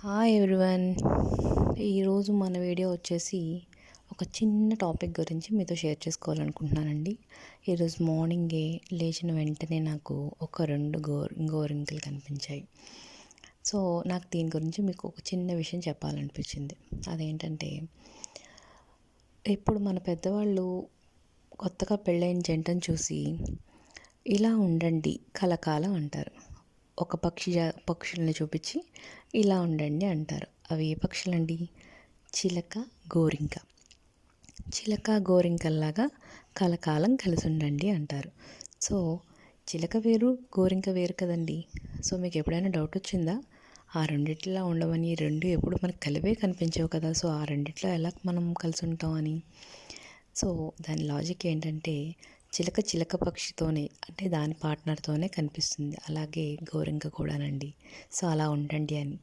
Hi everyone ఈరోజు మన video వచ్చేసి ఒక చిన్న టాపిక్ గురించి మీతో షేర్ చేసుకోవాలనుకుంటున్నానండి. ఈరోజు మార్నింగే లేచిన వెంటనే నాకు ఒక రెండు గోర్ గోరింకలు కనిపించాయి. సో నాకు దీని గురించి మీకు ఒక చిన్న విషయం చెప్పాలనిపించింది. అదేంటంటే ఇప్పుడు మన పెద్దవాళ్ళు కొత్తగా పెళ్ళైన జంటను చూసి ఇలా ఉండండి కలకాలం అంటారు. ఒక పక్షి పక్షుల్ని చూపించి ఇలా ఉండండి అంటారు. అవి ఏ పక్షులండి? చిలక గోరింక. చిలక గోరింకల్లాగా కలకాలం కలిసి ఉండండి అంటారు. సో చిలక వేరు గోరింక వేరు కదండి. సో మీకు ఎప్పుడైనా డౌట్ వచ్చిందా? ఆ రెండిట్లా ఉండమని రెండు ఎప్పుడు మనకు కలిపే కనిపించవు కదా. సో ఆ రెండిట్లో ఎలా మనం కలిసి ఉంటాం అని? సో దాని లాజిక్ ఏంటంటే చిలక చిలక పక్షితోనే అంటే దాని పార్ట్నర్తోనే కనిపిస్తుంది. అలాగే గోరింక కూడానండి. సో అలా ఉండండి అని.